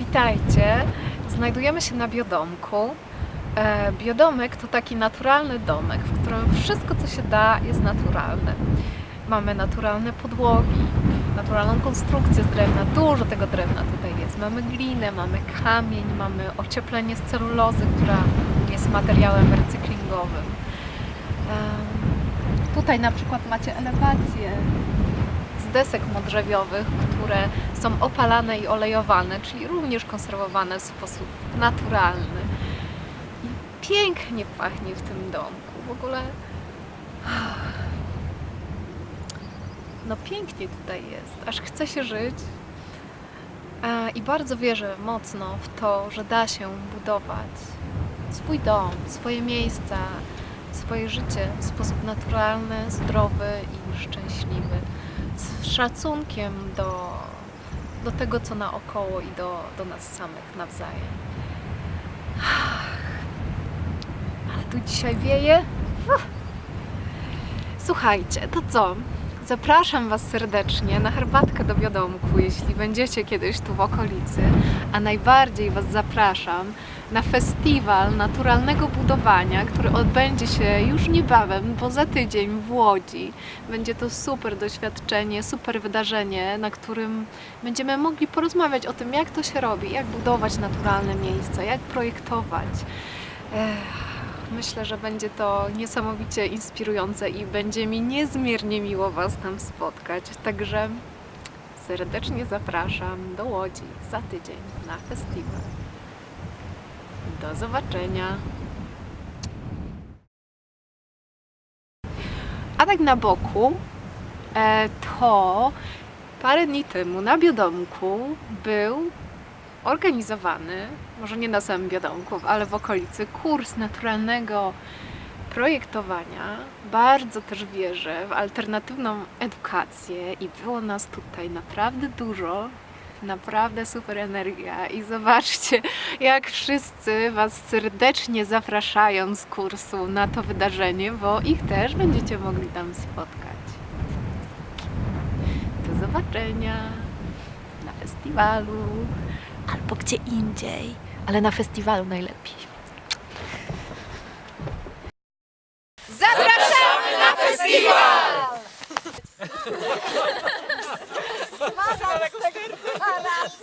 Witajcie. Znajdujemy się na biodomku. E, Biodomek to taki naturalny domek, w którym wszystko, co się da, jest naturalne. Mamy naturalne podłogi, naturalną konstrukcję z drewna. Dużo tego drewna tutaj jest. Mamy glinę, mamy kamień, mamy ocieplenie z celulozy, która jest materiałem recyklingowym. Em, Tutaj na przykład macie elewację desek modrzewiowych, które są opalane i olejowane, czyli również konserwowane w sposób naturalny. I pięknie pachnie w tym domku. W ogóle. No pięknie tutaj jest, aż chce się żyć. I bardzo wierzę mocno w to, że da się budować swój dom, swoje miejsca, swoje życie w sposób naturalny, zdrowy i szczęśliwy. Z szacunkiem do, do tego, co naokoło i do, do nas samych nawzajem. Ale tu dzisiaj wieje. Słuchajcie, to co? Zapraszam Was serdecznie na herbatkę do wiadomku, jeśli będziecie kiedyś tu w okolicy, a najbardziej Was zapraszam na festiwal naturalnego budowania, który odbędzie się już niebawem, bo za tydzień w Łodzi. Będzie to super doświadczenie, super wydarzenie, na którym będziemy mogli porozmawiać o tym, jak to się robi, jak budować naturalne miejsca, jak projektować. Ech. Myślę, że będzie to niesamowicie inspirujące i będzie mi niezmiernie miło Was tam spotkać. Także serdecznie zapraszam do Łodzi za tydzień na festiwal. Do zobaczenia. A tak na boku, e, to parę dni temu na Biodomku był organizowany, może nie na samym Biodomku, ale w okolicy, kurs naturalnego projektowania. Bardzo też wierzę w alternatywną edukację i było nas tutaj naprawdę dużo. Naprawdę super energia i zobaczcie, jak wszyscy Was serdecznie zapraszają z kursu na to wydarzenie, bo ich też będziecie mogli tam spotkać. Do zobaczenia na festiwalu albo gdzie indziej, ale na festiwalu najlepiej. Zapraszamy na festiwal! Zaraz, tak, zaraz.